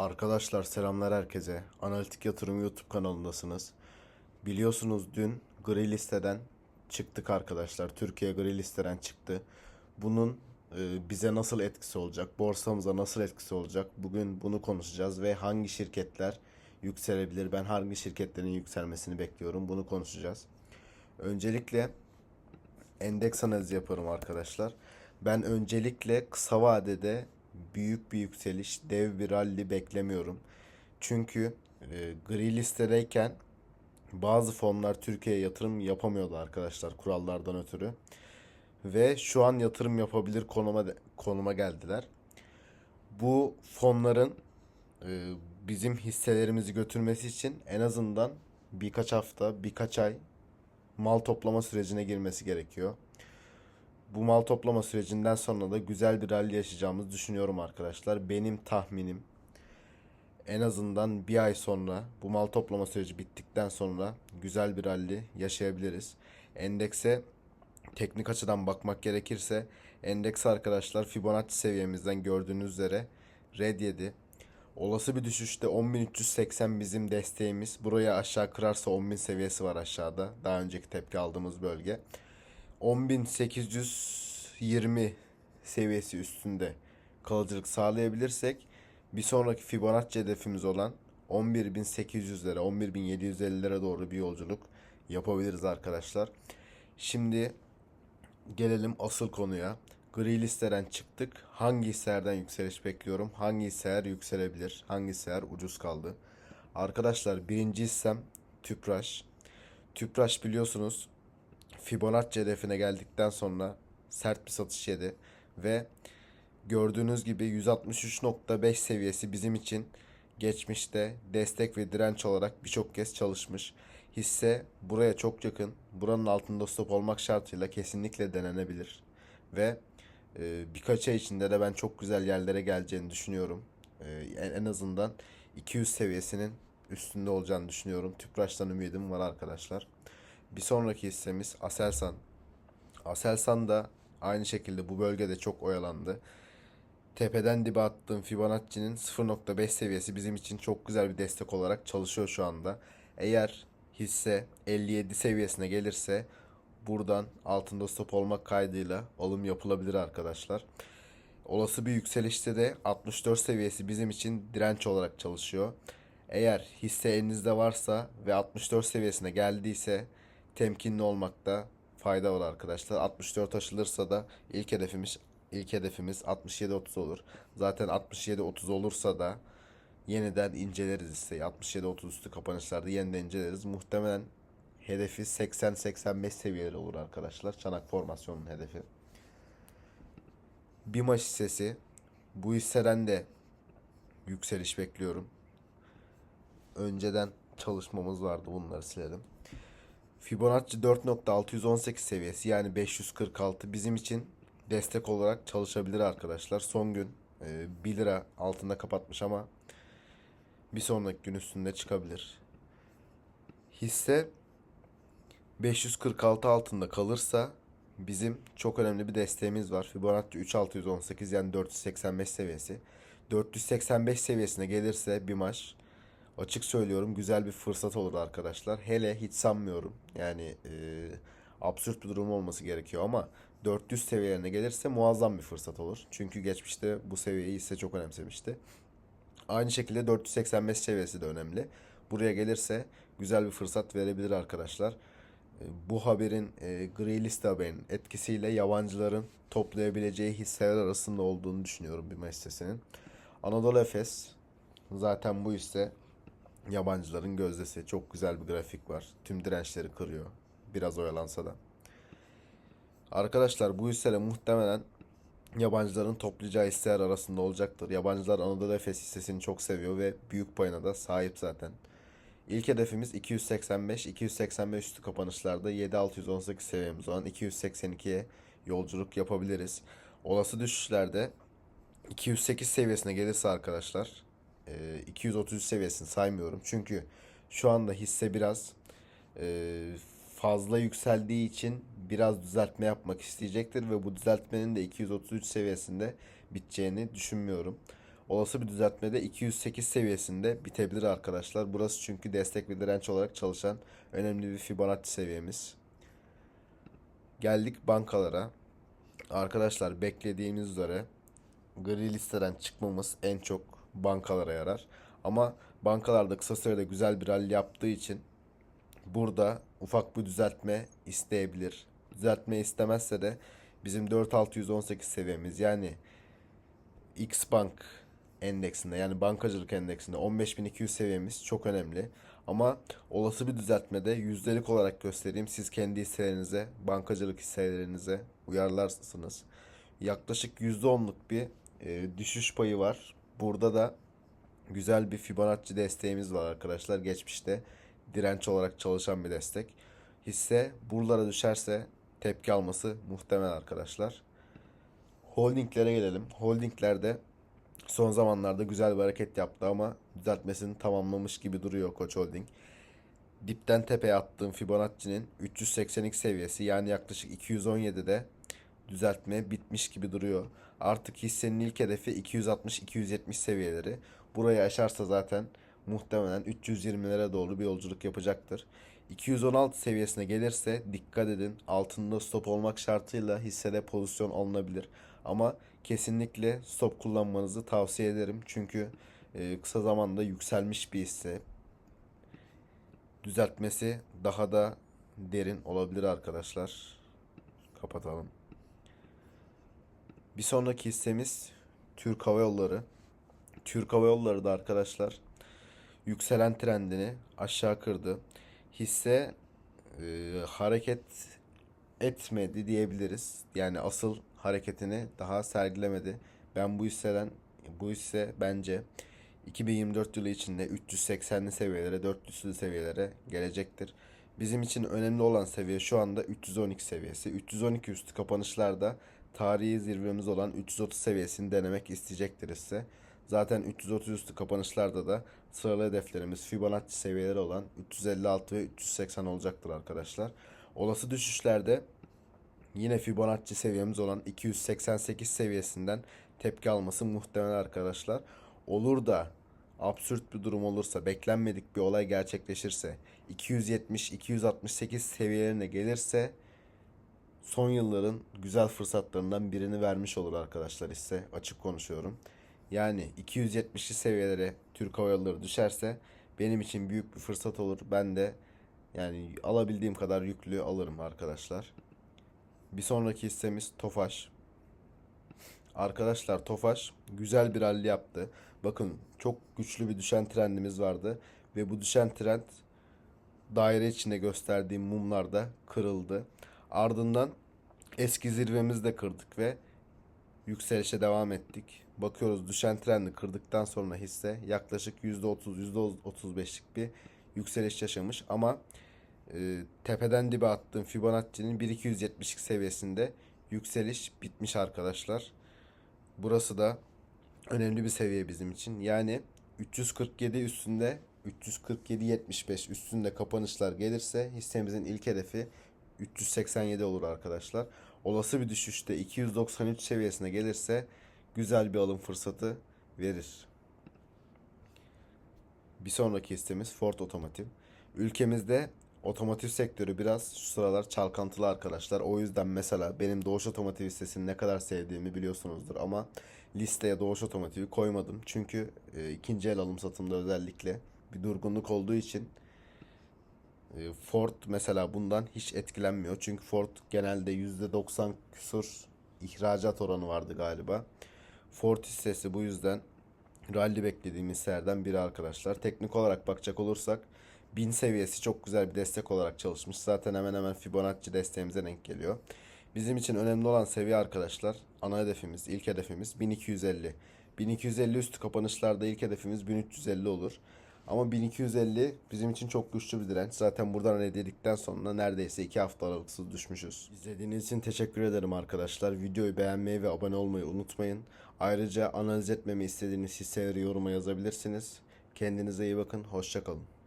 Arkadaşlar selamlar herkese. Analitik Yatırım YouTube kanalındasınız. Biliyorsunuz dün gri listeden çıktık arkadaşlar. Türkiye gri listeden çıktı. Bunun e, bize nasıl etkisi olacak? Borsamıza nasıl etkisi olacak? Bugün bunu konuşacağız ve hangi şirketler yükselebilir? Ben hangi şirketlerin yükselmesini bekliyorum? Bunu konuşacağız. Öncelikle endeks analizi yaparım arkadaşlar. Ben öncelikle kısa vadede büyük bir yükseliş, dev bir rally beklemiyorum. Çünkü e, gri listedeyken bazı fonlar Türkiye'ye yatırım yapamıyordu arkadaşlar kurallardan ötürü. Ve şu an yatırım yapabilir konuma konuma geldiler. Bu fonların e, bizim hisselerimizi götürmesi için en azından birkaç hafta, birkaç ay mal toplama sürecine girmesi gerekiyor. Bu mal toplama sürecinden sonra da güzel bir rally yaşayacağımızı düşünüyorum arkadaşlar. Benim tahminim en azından bir ay sonra bu mal toplama süreci bittikten sonra güzel bir rally yaşayabiliriz. Endekse teknik açıdan bakmak gerekirse endeks arkadaşlar Fibonacci seviyemizden gördüğünüz üzere red yedi. Olası bir düşüşte 10.380 bizim desteğimiz. Buraya aşağı kırarsa 10.000 seviyesi var aşağıda. Daha önceki tepki aldığımız bölge. 10.820 seviyesi üstünde kalıcılık sağlayabilirsek bir sonraki Fibonacci hedefimiz olan 11.800'lere 11.750'lere doğru bir yolculuk yapabiliriz arkadaşlar. Şimdi gelelim asıl konuya. Gri listeden çıktık. Hangi hisselerden yükseliş bekliyorum? Hangi hisseler yükselebilir? Hangi hisseler ucuz kaldı? Arkadaşlar birinci hissem Tüpraş. Tüpraş biliyorsunuz Fibonacci hedefine geldikten sonra sert bir satış yedi ve gördüğünüz gibi 163.5 seviyesi bizim için geçmişte destek ve direnç olarak birçok kez çalışmış. Hisse buraya çok yakın. Buranın altında stop olmak şartıyla kesinlikle denenebilir. Ve e, birkaç ay içinde de ben çok güzel yerlere geleceğini düşünüyorum. E, en, azından 200 seviyesinin üstünde olacağını düşünüyorum. Tüpraş'tan ümidim var arkadaşlar. Bir sonraki hissemiz Aselsan. Aselsan da aynı şekilde bu bölgede çok oyalandı. Tepeden dibe attığım Fibonacci'nin 0.5 seviyesi bizim için çok güzel bir destek olarak çalışıyor şu anda. Eğer hisse 57 seviyesine gelirse buradan altında stop olmak kaydıyla alım yapılabilir arkadaşlar. Olası bir yükselişte de 64 seviyesi bizim için direnç olarak çalışıyor. Eğer hisse elinizde varsa ve 64 seviyesine geldiyse temkinli olmakta fayda var arkadaşlar. 64 aşılırsa da ilk hedefimiz ilk hedefimiz 67-30 olur. Zaten 67-30 olursa da yeniden inceleriz hisseyi. 67-30 üstü kapanışlarda yeniden inceleriz. Muhtemelen hedefi 80-85 seviyeleri olur arkadaşlar. Çanak formasyonun hedefi. BİMAŞ hissesi. Bu hisseden de yükseliş bekliyorum. Önceden çalışmamız vardı bunları silelim. Fibonacci 4.618 seviyesi yani 546 bizim için destek olarak çalışabilir arkadaşlar. Son gün e, 1 lira altında kapatmış ama bir sonraki gün üstünde çıkabilir. Hisse 546 altında kalırsa bizim çok önemli bir desteğimiz var. Fibonacci 3618 yani 485 seviyesi. 485 seviyesine gelirse bir maç açık söylüyorum güzel bir fırsat olur arkadaşlar. Hele hiç sanmıyorum. Yani e, absürt bir durum olması gerekiyor ama 400 seviyelerine gelirse muazzam bir fırsat olur. Çünkü geçmişte bu seviyeyi ise çok önemsemişti. Aynı şekilde 485 seviyesi de önemli. Buraya gelirse güzel bir fırsat verebilir arkadaşlar. E, Bu haberin e, gri liste haberinin etkisiyle yabancıların toplayabileceği hisseler arasında olduğunu düşünüyorum bir hissesinin. Anadolu Efes zaten bu hisse yabancıların gözdesi. Çok güzel bir grafik var. Tüm dirençleri kırıyor. Biraz oyalansa da. Arkadaşlar bu hisseler muhtemelen yabancıların toplayacağı hisseler arasında olacaktır. Yabancılar Anadolu Efes hissesini çok seviyor ve büyük payına da sahip zaten. İlk hedefimiz 285. 285 üstü kapanışlarda 7618 seviyemiz olan 282'ye yolculuk yapabiliriz. Olası düşüşlerde 208 seviyesine gelirse arkadaşlar e, 233 seviyesini saymıyorum. Çünkü şu anda hisse biraz e, fazla yükseldiği için biraz düzeltme yapmak isteyecektir ve bu düzeltmenin de 233 seviyesinde biteceğini düşünmüyorum. Olası bir düzeltmede 208 seviyesinde bitebilir arkadaşlar. Burası çünkü destek ve direnç olarak çalışan önemli bir Fibonacci seviyemiz. Geldik bankalara. Arkadaşlar beklediğimiz üzere gri listeden çıkmamız en çok bankalara yarar. Ama bankalarda kısa sürede güzel bir rally yaptığı için burada ufak bir düzeltme isteyebilir. Düzeltme istemezse de bizim 4618 seviyemiz yani X Bank endeksinde yani bankacılık endeksinde 15200 seviyemiz çok önemli. Ama olası bir düzeltmede yüzdelik olarak göstereyim. Siz kendi hisselerinize, bankacılık hisselerinize uyarlarsınız. Yaklaşık %10'luk bir e, düşüş payı var. Burada da güzel bir Fibonacci desteğimiz var arkadaşlar. Geçmişte direnç olarak çalışan bir destek. Hisse buralara düşerse tepki alması muhtemel arkadaşlar. Holdinglere gelelim. Holdinglerde son zamanlarda güzel bir hareket yaptı ama düzeltmesini tamamlamış gibi duruyor Koç Holding. Dipten tepeye attığım Fibonacci'nin 382 seviyesi yani yaklaşık 217'de düzeltme bitmiş gibi duruyor. Artık hissenin ilk hedefi 260-270 seviyeleri. Burayı aşarsa zaten muhtemelen 320'lere doğru bir yolculuk yapacaktır. 216 seviyesine gelirse dikkat edin altında stop olmak şartıyla hissede pozisyon alınabilir. Ama kesinlikle stop kullanmanızı tavsiye ederim. Çünkü e, kısa zamanda yükselmiş bir hisse. Düzeltmesi daha da derin olabilir arkadaşlar. Kapatalım. Bir sonraki hissemiz Türk Hava Yolları. Türk Hava Yolları da arkadaşlar yükselen trendini aşağı kırdı. Hisse e, hareket etmedi diyebiliriz. Yani asıl hareketini daha sergilemedi. Ben bu hisseden bu hisse bence 2024 yılı içinde 380'li seviyelere, 400'lü seviyelere gelecektir. Bizim için önemli olan seviye şu anda 312 seviyesi. 312 üstü kapanışlarda tarihi zirvemiz olan 330 seviyesini denemek isteyecektir ise zaten 330 üstü kapanışlarda da sıralı hedeflerimiz Fibonacci seviyeleri olan 356 ve 380 olacaktır arkadaşlar. Olası düşüşlerde yine Fibonacci seviyemiz olan 288 seviyesinden tepki alması muhtemel arkadaşlar. Olur da absürt bir durum olursa, beklenmedik bir olay gerçekleşirse, 270-268 seviyelerine gelirse son yılların güzel fırsatlarından birini vermiş olur arkadaşlar ise açık konuşuyorum. Yani 270'li seviyelere Türk Hava Yolları düşerse benim için büyük bir fırsat olur. Ben de yani alabildiğim kadar yüklü alırım arkadaşlar. Bir sonraki hissemiz Tofaş. Arkadaşlar Tofaş güzel bir rally yaptı. Bakın çok güçlü bir düşen trendimiz vardı. Ve bu düşen trend daire içinde gösterdiğim mumlarda kırıldı. Ardından eski zirvemizi de kırdık ve yükselişe devam ettik. Bakıyoruz düşen trendi kırdıktan sonra hisse yaklaşık %30 %35'lik bir yükseliş yaşamış ama e, tepeden dibe attığım Fibonacci'nin 1272 seviyesinde yükseliş bitmiş arkadaşlar. Burası da önemli bir seviye bizim için. Yani 347 üstünde 347.75 üstünde kapanışlar gelirse hissemizin ilk hedefi 387 olur arkadaşlar. Olası bir düşüşte 293 seviyesine gelirse güzel bir alım fırsatı verir. Bir sonraki hissemiz Ford Otomotiv. Ülkemizde otomotiv sektörü biraz şu sıralar çalkantılı arkadaşlar. O yüzden mesela benim Doğuş Otomotiv hissesini ne kadar sevdiğimi biliyorsunuzdur ama listeye Doğuş Otomotiv'i koymadım. Çünkü e, ikinci el alım satımda özellikle bir durgunluk olduğu için Ford mesela bundan hiç etkilenmiyor. Çünkü Ford genelde %90 küsur ihracat oranı vardı galiba. Ford hissesi bu yüzden rally beklediğim hisselerden biri arkadaşlar. Teknik olarak bakacak olursak 1000 seviyesi çok güzel bir destek olarak çalışmış. Zaten hemen hemen Fibonacci desteğimize denk geliyor. Bizim için önemli olan seviye arkadaşlar ana hedefimiz, ilk hedefimiz 1250. 1250 üstü kapanışlarda ilk hedefimiz 1350 olur. Ama 1250 bizim için çok güçlü bir direnç. Zaten buradan hani dedikten sonra neredeyse 2 hafta aralıksız düşmüşüz. İzlediğiniz için teşekkür ederim arkadaşlar. Videoyu beğenmeyi ve abone olmayı unutmayın. Ayrıca analiz etmemi istediğiniz hisseleri yoruma yazabilirsiniz. Kendinize iyi bakın. Hoşçakalın.